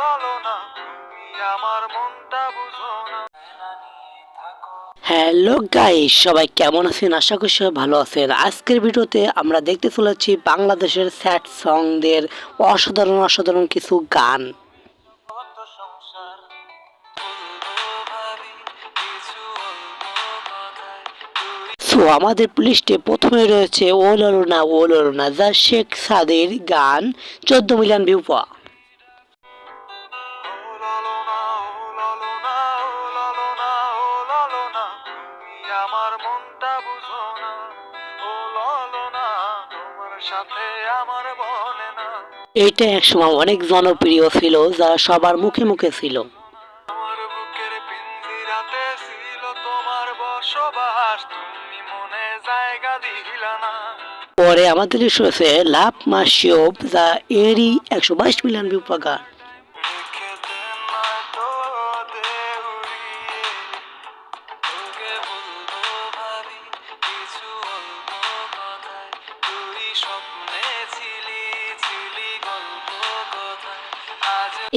লালনা তুমি আমার মনটা বুঝো না। হ্যালো গাইস সবাই কেমন আছেন? আশা করি সবাই ভালো আছেন। আজকের ভিডিওতে আমরা দেখতে চলেছি বাংলাদেশের স্যাড সংদের অসাধারণ অসাধারণ কিছু গান। সো আমাদের প্লিস্টে প্রথমে রয়েছে ও ললো না ও ললো না যা শেখ সাদের গান চোদ্দ মিলিয়ন ভিউ পাওয়া। মনটা বুঝো না। ও লালনা তোমার সাথে আমার বনে না। এইটা একসময় অনেক জনপ্রিয় ছিল যা সবার মুখে মুখে ছিল। আমার বুকের পিঞ্জিরাতে ছিল তোমার বসবাস তুমি মনে জায়গা দিলা না। পরে আমাদের রয়েছে লাভ মাসিওব যা এরই একশো বাইশ মিলিয়ন ভিউ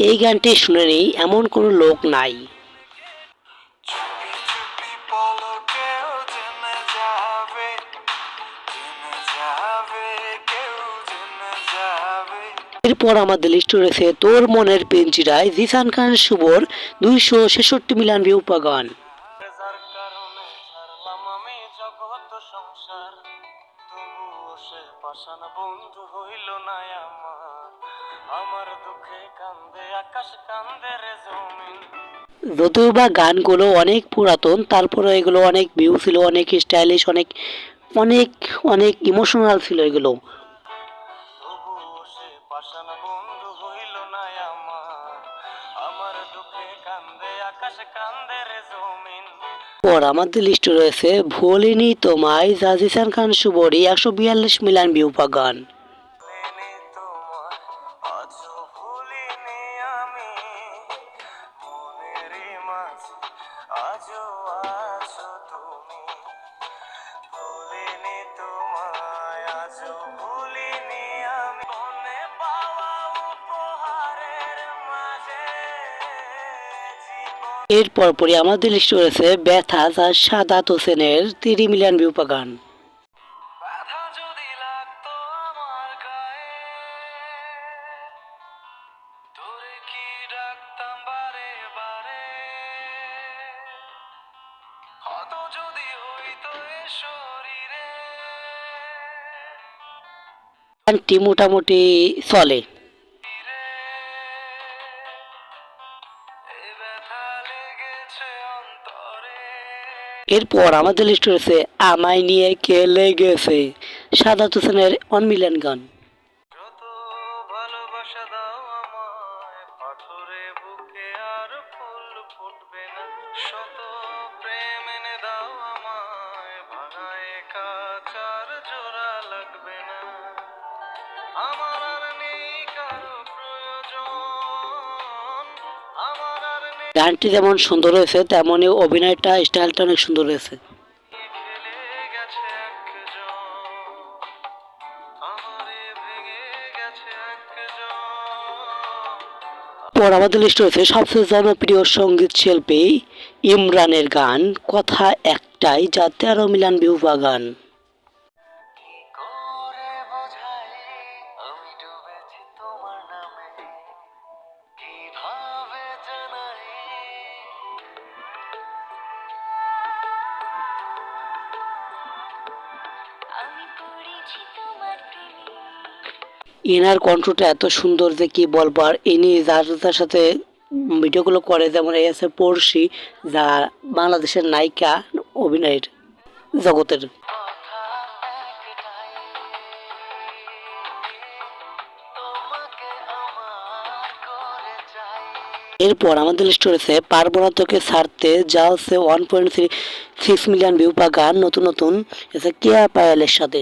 এই গানটি শুনে নেই, এমন কোনো লোক নাই। এরপর আমাদের লিস্ট রয়েছে তোর মনের পেঞ্চিরায় জিসান খান শুভর দুইশো ছেষট্টি মিলিয়ন ভিউ পাওয়া পাশান বন্ধু হইল না আমার। আমার দুঃখে কান্দে, আকাশ কান্দে রে জমিন। যদিও বা গানগুলো অনেক পুরাতন, তারপরে এগুলো অনেক ভিউ ছিল, অনেক স্টাইলিশ অনেক অনেক অনেক ইমোশনাল ছিল এগুলো। পর আমাদের লিস্ট রয়েছে, ভোলিনি, তোমায় জাজিসান খান সুবরি, একশো বিয়াল্লিশ মিলিয়ন পাওয়া গান আছো জীবন পরপরই আমাদের লিস্ট রয়েছে ব্যথা যা সাদাত হোসেনের তিরি মিলিয়ন ভিউ পাওয়া গান। ব্যথা যদি লাগতো এরপর আমাদের লিস্ট রয়েছে, আমায় নিয়ে খেলে গেছে সাদাত হোসেনের ওয়ান মিলিয়ন গান শত প্রেম এনে দাও গানটি যেমন সুন্দর হয়েছে তেমনই অভিনয়টা, স্টাইলটা অনেক সুন্দর হয়েছে। পর আমাদের লিস্ট রয়েছে, সবচেয়ে জনপ্রিয় সংগীত শিল্পী ইমরানের গান, কথা একটাই যা তেরো মিলান পাওয়া গান। এনার কণ্ঠটা এত সুন্দর যে কি বলব, আর ইনি যার যার সাথে ভিডিওগুলো করে, যেমন এই আছে পড়শি, যা বাংলাদেশের নায়িকা, অভিনয়ের জগতের। এরপর আমাদের লিস্ট রয়েছে পারব তোকে ছাড়তে যা হচ্ছে one point three six million view পা গান নতুন নতুন, এসে কেয়া পায়ালের সাথে।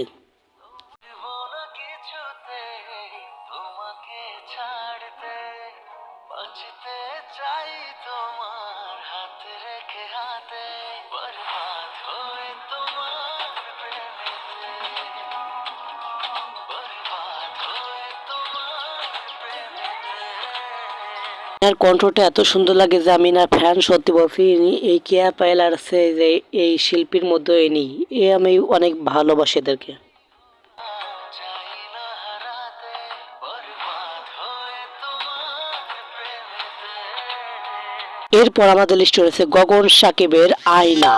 আর কণ্ঠটা এত সুন্দর লাগে যে আমি না ফ্যান সত্যি বলছি এই কেয়া পায়েল আর যে এই শিল্পীর মধ্যে এনি এ আমি অনেক ভালোবাসি এদেরকে। এরপর আমাদের লিস্ট রয়েছে গগন সাকিবের আয়না।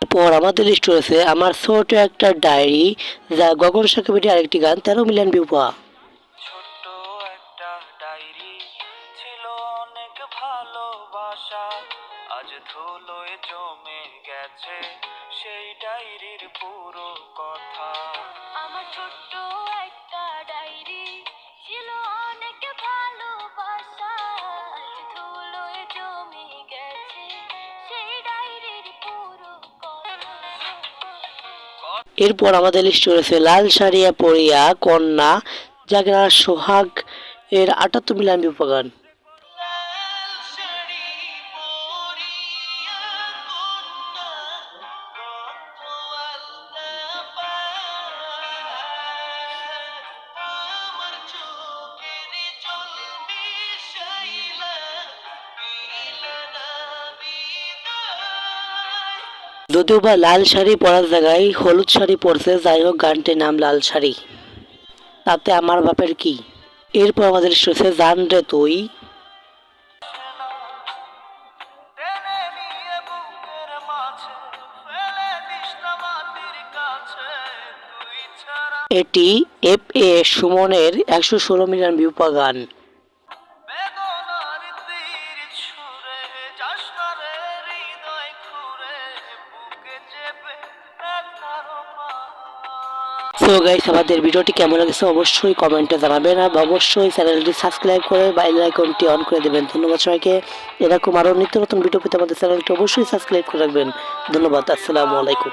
এরপর আমাদের লিস্ট রয়েছে আমার ছোট একটা ডায়েরি যা গগন সাকিবের আরেকটি গান তেরো মিলিয়ন ভিউ পাওয়া। ছোট্ট একটা ডায়েরি ছিল অনেক ভালোবাসা। আজ ধুলোয় জমে গেছে সেই ডায়েরির পুরো কথা। আমার ছোট্ট এরপর আমাদের লিস্ট রয়েছে লাল সারিয়া পরিয়া কন্যা যাকে সোহাগ এর আটাত্তর মিলিয়ন ভিউ যদিও বা লাল শাড়ি পরার জায়গায় হলুদ শাড়ি পরছে যাই হোক গানটির নাম লাল শাড়ি। তাতে আমার বাপের কি? এরপর আমাদের রয়েছে জান রে তুই। এটি এফ এ সুমনের একশো ষোলো মিলিয়ন ভিউ গান। সো গাইস আমাদের ভিডিওটি কেমন লাগছে অবশ্যই কমেন্টে জানাবেন আর অবশ্যই চ্যানেলটি সাবস্ক্রাইব করে বাইল আইকনটি অন করে দেবেন। ধন্যবাদ সবাইকে। এরকম আরও নিত্য নতুন ভিডিও পেতে আমাদের চ্যানেলটি অবশ্যই সাবস্ক্রাইব করে রাখবেন। ধন্যবাদ, আসসালামু আলাইকুম।